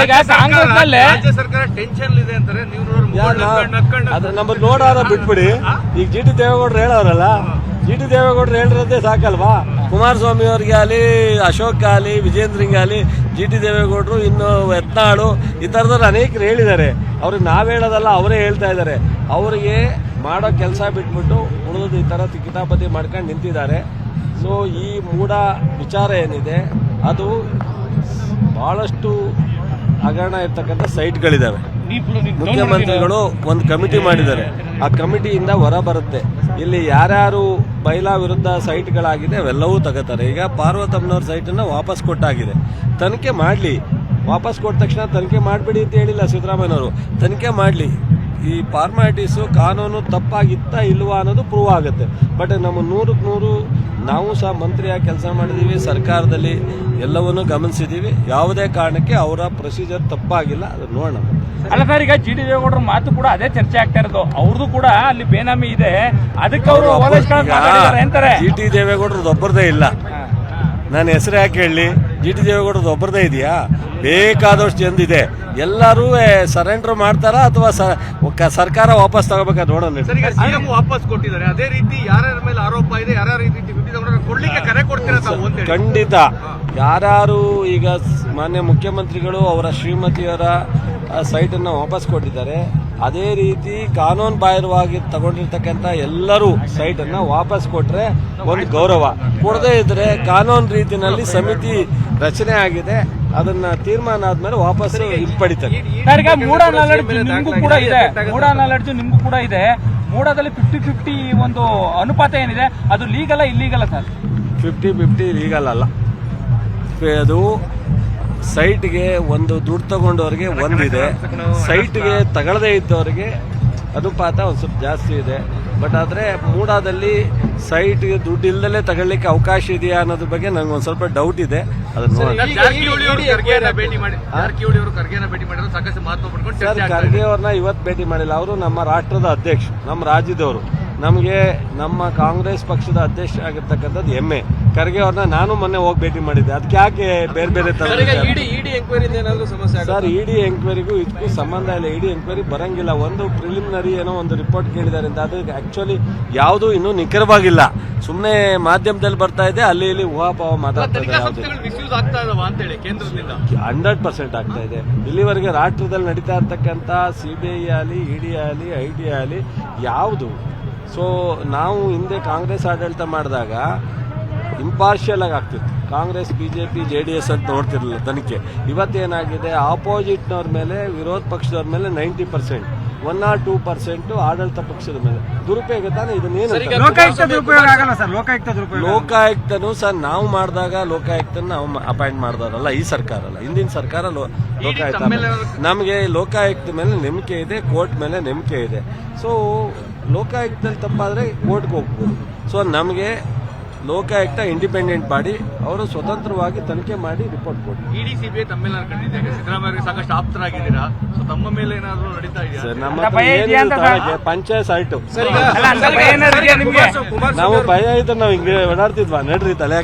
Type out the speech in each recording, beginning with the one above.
ರಾಜ್ಯ ಸರ್ಕಾರ ಟೆನ್ಷನ್ ಇದೆ ಅಂತಾರೆ. ನೀವು ಯಾರ್? ಅದ್ರ ನೋಡಾರ ಬಿಟ್ಬಿಡಿ. ಈಗ ಜಿ ಟಿ ದೇವೇಗೌಡರು ಹೇಳೋರಲ್ಲ ಜಿ ಟಿ ದೇವೇಗೌಡರು ಹೇಳಿರೋದೇ ಸಾಕಲ್ವಾ? ಕುಮಾರಸ್ವಾಮಿ ಅವ್ರಿಗೆ ಆಗಲಿ ಅಶೋಕ್ ಆಗಲಿ ವಿಜೇಂದ್ರಿಂಗ್ ಆಗಲಿ ಜಿ ಟಿ ದೇವೇಗೌಡರು ಇನ್ನು ಯತ್ನಾಳು ಈ ಥರದವ್ರು ಅನೇಕರು ಹೇಳಿದ್ದಾರೆ. ಅವ್ರಿಗೆ ನಾವು ಹೇಳೋದಲ್ಲ ಅವರೇ ಹೇಳ್ತಾ ಇದ್ದಾರೆ. ಅವರಿಗೆ ಮಾಡೋ ಕೆಲಸ ಬಿಟ್ಬಿಟ್ಟು ಉಳಿದು ಈ ಥರ ಕಿತಾಪತಿ ಮಾಡ್ಕೊಂಡು ನಿಂತಿದ್ದಾರೆ. ಸೊ ಈ ಮೂಢ ವಿಚಾರ ಏನಿದೆ ಅದು ಬಹಳಷ್ಟು ಹಗರಣ ಇರ್ತಕ್ಕಂಥ ಸೈಟ್ಗಳಿದ್ದಾವೆ ಮುಖ್ಯಮಂತ್ರಿಗಳು ಒಂದು ಕಮಿಟಿ ಮಾಡಿದ್ದಾರೆ. ಆ ಕಮಿಟಿಯಿಂದ ಹೊರ ಬರುತ್ತೆ. ಇಲ್ಲಿ ಯಾರ್ಯಾರು ಬೈಲಾ ವಿರುದ್ಧ ಸೈಟ್ಗಳಾಗಿದೆ ಅವೆಲ್ಲವೂ ತಗೋತಾರೆ. ಈಗ ಪಾರ್ವತಮ್ಮನವ್ರ ಸೈಟನ್ನು ವಾಪಸ್ ಕೊಟ್ಟಾಗಿದೆ. ತನಿಖೆ ಮಾಡಲಿ. ವಾಪಸ್ ಕೊಟ್ಟ ತಕ್ಷಣ ತನಿಖೆ ಮಾಡಬೇಡಿ ಅಂತ ಹೇಳಿಲ್ಲ ಸಿದ್ದರಾಮಯ್ಯನವರು. ತನಿಖೆ ಮಾಡಲಿ. ಈ ಫಾರ್ಮಾಲಿಟೀಸು ಕಾನೂನು ತಪ್ಪಾಗಿತ್ತ ಇಲ್ವಾ ಅನ್ನೋದು ಪ್ರೂವ್ ಆಗುತ್ತೆ. ಬಟ್ ನಮ್ಮ ನೂರಕ್ಕೆ ನೂರು ನಾವು ಸಹ ಮಂತ್ರಿಯಾಗಿ ಕೆಲಸ ಮಾಡಿದ್ದೀವಿ ಸರ್ಕಾರದಲ್ಲಿ ಎಲ್ಲವನ್ನೂ ಗಮನಿಸಿದ್ದೀವಿ ಯಾವುದೇ ಕಾರಣಕ್ಕೆ ಅವರ ಪ್ರೊಸೀಜರ್ ತಪ್ಪಾಗಿಲ್ಲ ಅದು ನೋಡೋಣ. ಅಲ್ಲ ಸರ್ ಈಗ ಜಿ ಡಿ ದೇವೇಗೌಡರ ಮಾತು ಕೂಡ ಅದೇ ಚರ್ಚೆ ಆಗ್ತಾ ಇರೋದು. ಅವ್ರದ್ದು ಕೂಡ ಅಲ್ಲಿ ಬೇನಾಮಿ ಇದೆ. ಅದಕ್ಕೆ ಅವರು ಜಿ ಟಿ ದೇವೇಗೌಡರದ್ದು ಒಬ್ಬರದೇ ಇಲ್ಲ. ನಾನು ಹೆಸರು ಯಾಕೆ ಹೇಳಿ? ಜಿ ಟಿ ದೇವೇಗೌಡರದ್ದು ಒಬ್ಬರದೇ ಇದೆಯಾ? ಬೇಕಾದಷ್ಟು ಜನದಿದೆ. ಎಲ್ಲರೂ ಸರೆಂಡರ್ ಮಾಡ್ತಾರ ಅಥವಾ ಸರ್ಕಾರ ವಾಪಸ್ ತಗೋಬೇಕಾ ನೋಡೋಣ ವಾಪಸ್ ಕೊಟ್ಟಿದ್ದಾರೆ. ಅದೇ ರೀತಿ ಮೇಲೆ ಆರೋಪ ಇದೆ ಕೊಡ್ಲಿಕ್ಕೆ ಕರೆ ಕೊಡ್ತೀರಾ ಖಂಡಿತ. ಯಾರು ಈಗ ಮಾನ್ಯ ಮುಖ್ಯಮಂತ್ರಿಗಳು ಅವರ ಶ್ರೀಮತಿಯವರ ಸೈಟನ್ನು ವಾಪಸ್ ಕೊಟ್ಟಿದ್ದಾರೆ ಅದೇ ರೀತಿ ಕಾನೂನು ಬಾಹಿರವಾಗಿ ತಗೊಂಡಿರ್ತಕ್ಕಂಥ ಎಲ್ಲರೂ ಸೈಟನ್ನು ವಾಪಸ್ ಕೊಟ್ರೆ ಒಂದು ಗೌರವ. ಕೊಡದೇ ಇದ್ರೆ ಕಾನೂನು ರೀತಿನಲ್ಲಿ ಸಮಿತಿ ರಚನೆ ಆಗಿದೆ. ಅದನ್ನ ತೀರ್ಮಾನ ಆದ್ಮೇಲೆ ವಾಪಸ್ ಹಿಂಪಡಿತಾರೆ. ನಾಲೆಡ್ಜ್ ನಿಮ್ಗೂ ಕೂಡ ಇದೆ. ಮೂಡ ನಾಲೆಡ್ಜ್ ನಿಮ್ಗೂ ಕೂಡ ಇದೆ. ಮೂಡದಲ್ಲಿ ಫಿಫ್ಟಿ ಫಿಫ್ಟಿ ಒಂದು ಅನುಪಾತ ಏನಿದೆ ಅದು ಲೀಗಲ್ಲ illegal sir? Fifty fifty legal ಅಲ್ಲ. ಅದು ಸೈಟ್ಗೆ ಒಂದು ದುಡ್ಡು ತಗೊಂಡವ್ರಿಗೆ ಒಂದಿದೆ. ಸೈಟ್ಗೆ ತಗೊಳ್ಳದೇ ಇದ್ದವ್ರಿಗೆ ಅನುಪಾತ ಒಂದು ಸ್ವಲ್ಪ ಜಾಸ್ತಿ ಇದೆ. ಬಟ್ ಆದರೆ ಮೂಡಾದಲ್ಲಿ ಸೈಟ್ಗೆ ದುಡ್ಡು ಇಲ್ದಲೇ ತಗೊಳ್ಳಿಕ್ಕೆ ಅವಕಾಶ ಇದೆಯಾ ಅನ್ನೋದ್ರ ಬಗ್ಗೆ ನನಗೆ ಒಂದು ಸ್ವಲ್ಪ ಡೌಟ್ ಇದೆ. ಅದನ್ನು. ಖರ್ಗೆ ಅವ್ರನ್ನ ಇವತ್ತು ಭೇಟಿ ಮಾಡಿಲ್ಲ. ಅವರು ನಮ್ಮ ರಾಷ್ಟ್ರದ ಅಧ್ಯಕ್ಷ ನಮ್ಮ ರಾಜ್ಯದವರು. ನಮಗೆ ನಮ್ಮ ಕಾಂಗ್ರೆಸ್ ಪಕ್ಷದ ಅಧ್ಯಕ್ಷ ಆಗಿರ್ತಕ್ಕಂಥದ್ದು ಹೆಮ್ಮೆ ಖರ್ಗೆ ಅವ್ರನ್ನ ನಾನು ಮೊನ್ನೆ ಹೋಗಿ ಭೇಟಿ ಮಾಡಿದ್ದೆ. ಅದಕ್ಕೆ ಯಾಕೆ ಬೇರೆ ಬೇರೆ ತರ ಸರ್ ಇಡಿ ಎಂಕ್ವೈರಿಗೂ ಇದಕ್ಕೂ ಸಂಬಂಧ ಇಲ್ಲ. ಇಡಿ ಎಂಕ್ವೈರಿ ಬರಂಗಿಲ್ಲ. ಒಂದು ಪ್ರಿಲಿಮಿನರಿ ಏನೋ ಒಂದು ರಿಪೋರ್ಟ್ ಕೇಳಿದ್ದಾರೆ ಅಂತ ಅದಕ್ಕೆ ಆಕ್ಚುಲಿ ಯಾವುದು ಇನ್ನೂ ನಿಖರವಾಗಿಲ್ಲ. ಸುಮ್ಮನೆ ಮಾಧ್ಯಮದಲ್ಲಿ ಬರ್ತಾ ಇದೆ ಅಲ್ಲಿ ಇಲ್ಲಿ ಊಹಾಪಾವ ಮಾತಾಡ್ತಾ ತನಿಖಾ ಇದ್ದಾರೆ ಯಾವ್ದು ಸಂಸ್ಥೆಗಳು ಮಿಸ್ಯೂಸ್ ಆಗ್ತಾ ಇದಾವ ಅಂತ ಹೇಳಿ ಕೇಂದ್ರದಿಂದ. ಹಂಡ್ರೆಡ್ ಪರ್ಸೆಂಟ್ ಆಗ್ತಾ ಇದೆ. ಇಲ್ಲಿವರೆಗೆ ರಾಷ್ಟ್ರದಲ್ಲಿ ನಡೀತಾ ಇರ್ತಕ್ಕಂಥ ಸಿ ಬಿ ಐ ಆಗಲಿ ಇಡಿ ಆಗಲಿ ಐ ಡಿ ಆಗಲಿ ಯಾವುದು ಸೊ ನಾವು ಹಿಂದೆ ಕಾಂಗ್ರೆಸ್ ಆಡಳಿತ ಮಾಡಿದಾಗ ಇಂಪಾರ್ಷಿಯಲ್ ಆಗಿ ಆಗ್ತಿತ್ತು. Congress B J P D S ಅಂತ ನೋಡ್ತಿರಲಿಲ್ಲ ತನಿಖೆ. ಇವತ್ತೇನಾಗಿದೆ? ಆಪೋಸಿಟ್ನವ್ರ ಮೇಲೆ ವಿರೋಧ ಪಕ್ಷದವ್ರ ಮೇಲೆ ninety percent one or two percent ಆಡಳಿತ ಪಕ್ಷದ ಮೇಲೆ. ದುರುಪಯೋಗ ತಾನೇ ಇದನ್ನೇನು ಅಂತ? ದುರುಪಯೋಗ ಆಗಲ್ಲ ಸರ್. ಲೋಕಾಯುಕ್ತ ದುರುಪಯೋಗ ಲೋಕಾಯುಕ್ತನು ಸರ್ ನಾವು ಮಾಡಿದಾಗ ಲೋಕಾಯುಕ್ತನ ನಾವು ಅಪಾಯಿಂಟ್ ಮಾಡಿದಾರಲ್ಲ ಈ ಸರ್ಕಾರ ಅಲ್ಲ. ಹಿಂದಿನ ಸರ್ಕಾರ ಲೋ- ಲೋಕಾಯುಕ್ತ ನಮಗೆ ಲೋಕಾಯುಕ್ತ ಮೇಲೆ ನಂಬಿಕೆ ಇದೆ ಕೋರ್ಟ್ ಮೇಲೆ ನಂಬಿಕೆ ಇದೆ. ಸೊ ಲೋಕಾಯುಕ್ತದಲ್ಲಿ ತಪ್ಪಾದರೆ ಕೋರ್ಟ್ಗೆ ಹೋಗ್ಬೋದು ಸೊ ನಮಗೆ ಲೋಕಾಯುಕ್ತ ಇಂಡಿಪೆಂಡೆಂಟ್ ಬಾಡಿ ಅವರು ಸ್ವತಂತ್ರವಾಗಿ ತನಿಖೆ ಮಾಡಿ ರಿಪೋರ್ಟ್ ಕೊಡಿ. ಇಡಿ ಸಿಬಿಐ ಕಂಡಿದೆ ಸಿದ್ದರಾಮಯ್ಯ ಸಾಕಷ್ಟು ಆಪ್ತರಾಗಿದ್ದೀರಾ ಸೊ ತಮ್ಮ ಮೇಲೆ ಏನಾದರೂ ನಡೀತಾ ಇದೆಯಾ? ಸರ್ ನಮ್ಮ ಹತ್ರ ಪಂಚಾಯತ್ ನಿಮ್ಗೆ? ನಾವು ಭಯ ಇದ್ರೆ ನಾವು ಹಿಂಗೆ ಓಡಾಡ್ತಿದ್ವಾ? ನಡ್ರಿ ತಲೆ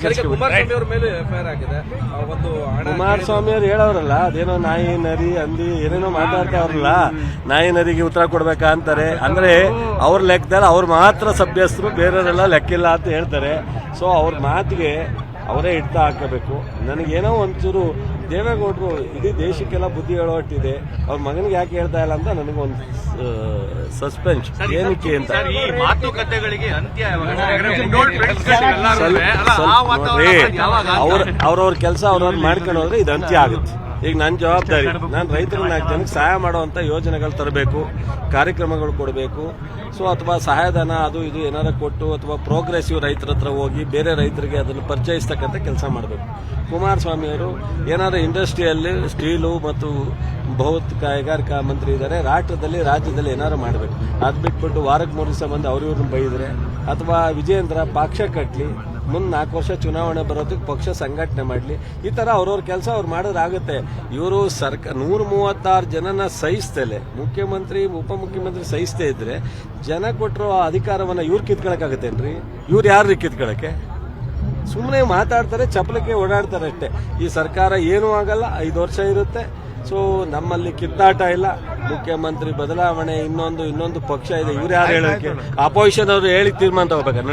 ಒಂದು ಕುಮಾರಸ್ವಾಮಿ ಅವ್ರು ಹೇಳೋರಲ್ಲ ಅದೇನೋ ನಾಯಿ ನರಿ ಅಂದಿ ಏನೇನೋ ಮಾತಾಡ್ತಾ ಅವ್ರಲ್ಲ ನಾಯಿ ನರಿಗೆ ಉತ್ತರ ಕೊಡ್ಬೇಕಾ ಅಂತಾರೆ. ಅಂದ್ರೆ ಅವ್ರ ಲೆಕ್ಕದಲ್ಲಿ ಅವ್ರು ಮಾತ್ರ ಸಭ್ಯಸ್ಥರು ಬೇರೆಯವರೆಲ್ಲ ಲೆಕ್ಕಿಲ್ಲ ಅಂತ ಹೇಳ್ತಾರೆ. ಸೊ ಅವ್ರ ಮಾತಿಗೆ ಅವರೇ ಹಿಡ್ತಾ ಹಾಕಬೇಕು. ನನಗೇನೋ ಒಂಚೂರು ದೇವೇಗೌಡರು ಇಡೀ ದೇಶಕ್ಕೆಲ್ಲ ಬುದ್ಧಿ ಹೇಳೋಟ್ಟಿದೆ ಅವ್ರ ಮಗನಿಗೆ ಯಾಕೆ ಹೇಳ್ತಾ ಇಲ್ಲ ಅಂತ ನನಗೊಂದು ಸಸ್ಪೆನ್ಸ್ ಏನಕ್ಕೆ ಅಂತ. ಸರ್ ಈ ಮಾತುಕತೆಗಳಿಗೆ ಅಂತ್ಯ ಅವ್ರವ್ರ ಕೆಲಸ ಅವ್ರವ್ರು ಮಾಡ್ಕೊಂಡು ಹೋದ್ರೆ ಇದು ಅಂತ್ಯ ಆಗುತ್ತೆ. ಈಗ ನನ್ನ ಜವಾಬ್ದಾರಿ ನಾನು ರೈತರು ನಾಲ್ಕು ಜನಕ್ಕೆ ಸಹಾಯ ಮಾಡುವಂಥ ಯೋಜನೆಗಳು ತರಬೇಕು ಕಾರ್ಯಕ್ರಮಗಳು ಕೊಡಬೇಕು. ಸೊ ಅಥವಾ ಸಹಾಯಧನ ಅದು ಇದು ಏನಾರ ಕೊಟ್ಟು ಅಥವಾ ಪ್ರೋಗ್ರೆಸಿವ್ ರೈತರ ಹತ್ರ ಹೋಗಿ ಬೇರೆ ರೈತರಿಗೆ ಅದನ್ನು ಪರಿಚಯಿಸ್ತಕ್ಕಂಥ ಕೆಲಸ ಮಾಡಬೇಕು. ಕುಮಾರಸ್ವಾಮಿಯವರು ಏನಾದ್ರು ಇಂಡಸ್ಟ್ರಿಯಲ್ಲಿ ಸ್ಟೀಲು ಮತ್ತು ಬಹುತ್ ಕೈಗಾರಿಕಾ ಮಂತ್ರಿ ಇದ್ದಾರೆ ರಾಷ್ಟ್ರದಲ್ಲಿ ರಾಜ್ಯದಲ್ಲಿ ಏನಾದ್ರು ಮಾಡಬೇಕು. ಅದು ಬಿಟ್ಬಿಟ್ಟು ವಾರಕ್ಕೆ ಮೂರು ದಿವಸ ಬಂದು ಅವ್ರಿವ್ರನ್ನ ಬೈದರೆ ಬೈದ್ರೆ ಅಥವಾ ವಿಜಯೇಂದ್ರ ಪಾಕ್ಷ ಕಟ್ಟಲಿ ಮುಂದೆ ನಾಲ್ಕು ವರ್ಷ ಚುನಾವಣೆ ಬರೋದಕ್ಕೆ ಪಕ್ಷ ಸಂಘಟನೆ ಮಾಡಲಿ. ಈ ಥರ ಅವ್ರವ್ರ ಕೆಲಸ ಅವ್ರು ಮಾಡೋದಾಗುತ್ತೆ ಇವರು ಸರ್ಕ ನೂರ ಮೂವತ್ತಾರು ಜನನ ಸಹಿಸ್ತಲೆ. ಮುಖ್ಯಮಂತ್ರಿ ಉಪಮುಖ್ಯಮಂತ್ರಿ ಸಹಿಸ್ತೇ ಇದ್ರೆ ಜನ ಕೊಟ್ಟಿರೋ ಅಧಿಕಾರವನ್ನು ಇವ್ರು ಕಿತ್ಕೊಳಕ್ಕಾಗತ್ತೇನ್ರಿ? ಇವ್ರು ಯಾರು ಕಿತ್ಕೊಳಕ್ಕೆ? ಸುಮ್ಮನೆ ಮಾತಾಡ್ತಾರೆ ಚಪ್ಪಲಿಕೆ ಓಡಾಡ್ತಾರೆ ಅಷ್ಟೇ. ಈ ಸರ್ಕಾರ ಏನೂ ಆಗಲ್ಲ ಐದು ವರ್ಷ ಇರುತ್ತೆ. ಸೊ ನಮ್ಮಲ್ಲಿ ಕಿತ್ತಾಟ ಇಲ್ಲ. ಮುಖ್ಯಮಂತ್ರಿ ಬದಲಾವಣೆ ಇನ್ನೊಂದು ಇನ್ನೊಂದು ಪಕ್ಷ ಇದೆ. ಇವ್ರು ಯಾರು ಹೇಳೋಕೆ? ಅಪೋಸಿಷನ್ ಅವರು ಹೇಳಿ ತೀರ್ಮಾನ ತಗೋಬೇಕು?